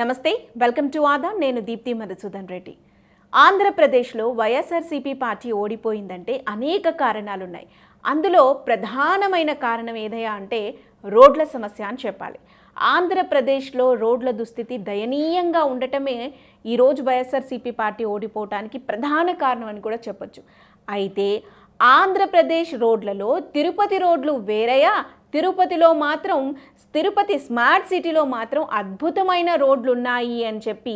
నమస్తే welcome to ఆదా. నేను దీప్తి మధుసూదన్ రెడ్డి. ఆంధ్రప్రదేశ్లో వైఎస్ఆర్సీపీ పార్టీ ఓడిపోయిందంటే అనేక కారణాలున్నాయి. అందులో ప్రధానమైన కారణం ఏదయ్యా అంటే రోడ్ల సమస్య అని చెప్పాలి. ఆంధ్రప్రదేశ్లో రోడ్ల దుస్థితి దయనీయంగా ఉండటమే ఈరోజు వైఎస్ఆర్సీపీ పార్టీ ఓడిపోవటానికి ప్రధాన కారణం అని కూడా చెప్పొచ్చు. అయితే ఆంధ్రప్రదేశ్ రోడ్లలో తిరుపతి రోడ్లు వేరయా తిరుపతిలో మాత్రం తిరుపతి స్మార్ట్ సిటీలో మాత్రం అద్భుతమైన రోడ్లు ఉన్నాయి అని చెప్పి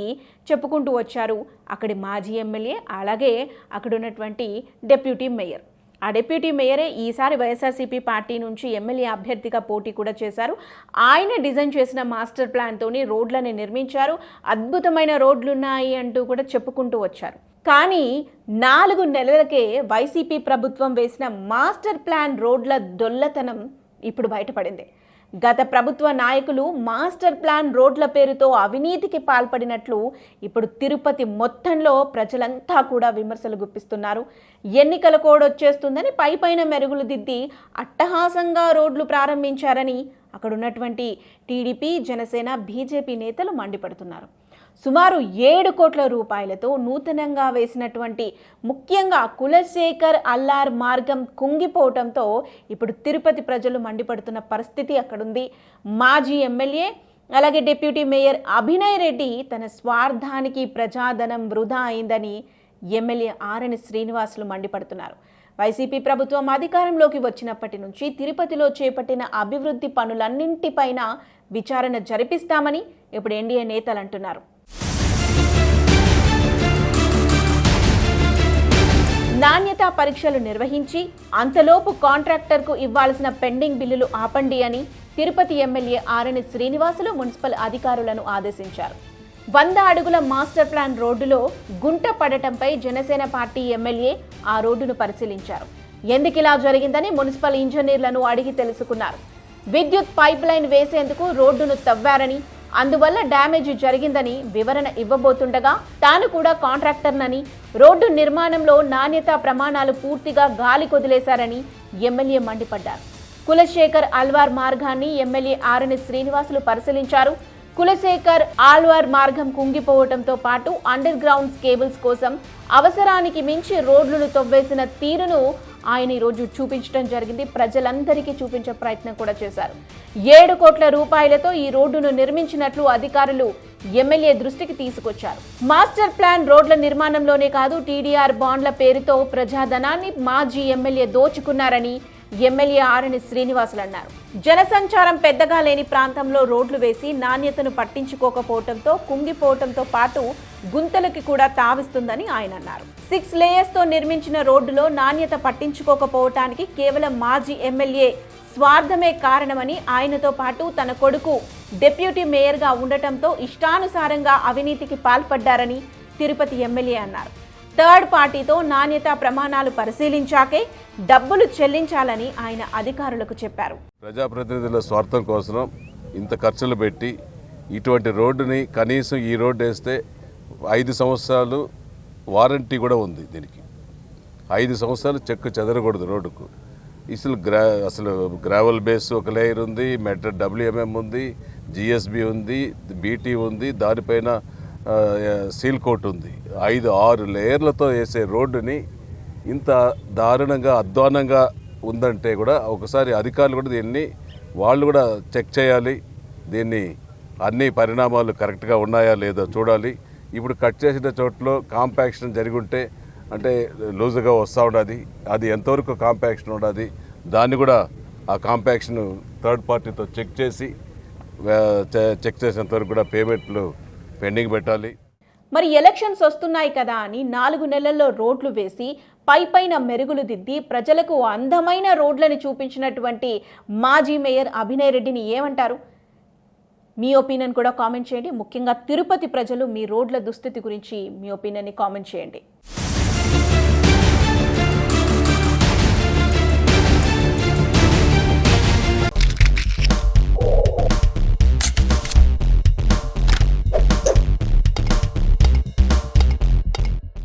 చెప్పుకుంటూ వచ్చారు. అక్కడి మాజీ ఎమ్మెల్యే అలాగే అక్కడ ఉన్నటువంటి డెప్యూటీ మేయర్. ఆ డెప్యూటీ మేయరే ఈసారి వైఎస్ఆర్సీపీ పార్టీ నుంచి ఎమ్మెల్యే అభ్యర్థిగా పోటీ కూడా చేశారు. ఆయన డిజైన్ చేసిన మాస్టర్ ప్లాన్తోని రోడ్లని నిర్మించారు. అద్భుతమైన రోడ్లు ఉన్నాయి అంటూ కూడా చెప్పుకుంటూ వచ్చారు. కానీ నాలుగు నెలలకే వైసీపీ ప్రభుత్వం వేసిన మాస్టర్ ప్లాన్ రోడ్ల దొల్లతనం ఇప్పుడు బయటపడింది. గత ప్రభుత్వ నాయకులు మాస్టర్ ప్లాన్ రోడ్ల పేరుతో అవినీతికి పాల్పడినట్లు ఇప్పుడు తిరుపతి మొత్తంలో ప్రజలంతా కూడా విమర్శలు గుప్పిస్తున్నారు. ఎన్నికల కోడ్ వచ్చేస్తుందని పై పైన మెరుగులు దిద్ది అట్టహాసంగా రోడ్లు ప్రారంభించారని అక్కడున్నటువంటి టీడీపీ జనసేన బీజేపీ నేతలు మండిపడుతున్నారు. సుమారు ఏడు కోట్ల రూపాయలతో నూతనంగా వేసినటువంటి ముఖ్యంగా కులశేఖర్ అల్లార్ మార్గం కుంగిపోవటంతో ఇప్పుడు తిరుపతి ప్రజలు మండిపడుతున్న పరిస్థితి అక్కడుంది. మాజీ ఎమ్మెల్యే అలాగే డిప్యూటీ మేయర్ అభినయ్ రెడ్డి తన స్వార్థానికి ప్రజాధనం వృధా అయిందని ఎమ్మెల్యే ఆరణి శ్రీనివాసులు మండిపడుతున్నారు. వైసీపీ ప్రభుత్వం అధికారంలోకి వచ్చినప్పటి నుంచి తిరుపతిలో చేపట్టిన అభివృద్ధి పనులన్నింటిపైన విచారణ జరిపిస్తామని ఇప్పుడు ఎన్డీఏ నేతలు అంటున్నారు. నాణ్యతా పరీక్షలు నిర్వహించి అంతలోపు కాంట్రాక్టర్కు ఇవ్వాల్సిన పెండింగ్ బిల్లులు ఆపండి అని తిరుపతి ఎమ్మెల్యే ఆరణి శ్రీనివాసులు మున్సిపల్ అధికారులను ఆదేశించారు. వంద అడుగుల మాస్టర్ ప్లాన్ రోడ్డులో గుంట పడటంపై జనసేన పార్టీ ఎమ్మెల్యే ఆ రోడ్డును పరిశీలించారు. ఎందుకిలా జరిగిందని మున్సిపల్ ఇంజనీర్లను అడిగి తెలుసుకున్నారు. విద్యుత్ పైప్ లైన్ వేసేందుకు రోడ్డును తవ్వారని అందువల్ల డ్యామేజ్ జరిగిందని వివరణ ఇవ్వబోతుండగా తాను కూడా కాంట్రాక్టర్నని రోడ్డు నిర్మాణంలో నాణ్యతా ప్రమాణాలు పూర్తిగా గాలి కొదిలేశారని ఎమ్మెల్యే మండిపడ్డారు. కులశేఖర్ అల్వార్ మార్గాన్ని ఎమ్మెల్యే ఆరణి శ్రీనివాసులు పరిశీలించారు. కులశేఖర్ ఆల్వార్ మార్గం కుంగిపోవటంతో పాటు అండర్ గ్రౌండ్ కేబుల్స్ కోసం అవసరానికి మించి రోడ్లను తవ్వేసిన తీరును ఆయన ఈరోజు చూపించడం జరిగింది. ప్రజలందరికీ చూపించే ప్రయత్నం కూడా చేశారు. ఏడు కోట్ల రూపాయలతో ఈ రోడ్డును నిర్మించినట్లు అధికారులు ఎమ్మెల్యే దృష్టికి తీసుకొచ్చారు. మాస్టర్ ప్లాన్ రోడ్ల నిర్మాణంలోనే కాదు టీడీఆర్ బాండ్ల పేరుతో ప్రజాధనాన్ని మాజీ ఎమ్మెల్యే దోచుకున్నారని ఎమ్మెల్యే ఆరణి శ్రీనివాసులు అన్నారు. జనసంచారం పెద్దగా లేని ప్రాంతంలో రోడ్లు వేసి నాణ్యతను పట్టించుకోకపోవడంతో కుంగిపోవడంతో పాటు గుంతలకి కూడా తావిస్తుందని ఆయన అన్నారు. సిక్స్ లేయర్స్తో నిర్మించిన రోడ్డులో నాణ్యత పట్టించుకోకపోవటానికి కేవలం మాజీ ఎమ్మెల్యే స్వార్థమే కారణమని ఆయనతో పాటు తన కొడుకు డిప్యూటీ మేయర్గా ఉండటంతో ఇష్టానుసారంగా అవినీతికి పాల్పడ్డారని తిరుపతి ఎమ్మెల్యే అన్నారు. థర్డ్ పార్టీతో నాణ్యతా ప్రమాణాలు పరిశీలించాకే డబ్బులు చెల్లించాలని ఆయన అధికారులకు చెప్పారు. ప్రజాప్రతినిధుల స్వార్థం కోసం ఇంత ఖర్చులు పెట్టి ఇటువంటి రోడ్డుని కనీసం ఈ రోడ్డు వేస్తే ఐదు సంవత్సరాలు వారంటీ కూడా ఉంది దీనికి. ఐదు సంవత్సరాలు చెక్కు చెదరకూడదు రోడ్డుకు. అసలు గ్రా అసలు గ్రావెల్ బేస్ ఒక లేయర్ ఉంది మెట్రో డబ్ల్యూఎంఎం ఉంది జిఎస్బి ఉంది బీటీ ఉంది దానిపైన సీల్ కోట్ ఉంది. ఐదు ఆరు లేయర్లతో వేసే రోడ్డుని ఇంత దారుణంగా అధ్వానంగా ఉందంటే కూడా ఒకసారి అధికారులు కూడా దీన్ని వాళ్ళు కూడా చెక్ చేయాలి. దీన్ని అన్ని పరిణామాలు కరెక్ట్గా ఉన్నాయా లేదో చూడాలి. ఇప్పుడు కట్ చేసిన చోట్లో కాంపాక్షన్ జరిగి ఉంటే అంటే లూజుగా వస్తూ ఉన్నది అది ఎంతవరకు కాంపాక్షన్ ఉన్నది దాన్ని కూడా ఆ కాంపాక్షన్ థర్డ్ పార్టీతో చెక్ చేసి చెక్ చేసినంతవరకు కూడా పేమెంట్లు పెండింగ్ పెట్టాలి. మరి ఎలక్షన్స్ వస్తున్నాయి కదా అని నాలుగు నెలల్లో రోడ్లు వేసి పై పైన మెరుగులు దిద్ది ప్రజలకు అందమైన రోడ్లను చూపించినటువంటి మాజీ మేయర్ అభినయ్ రెడ్డిని ఏమంటారు? మీ ఒపీనియన్ కూడా కామెంట్ చేయండి. ముఖ్యంగా తిరుపతి ప్రజలు మీ రోడ్ల దుస్థితి గురించి మీ ఒపీనియన్ని కామెంట్ చేయండి.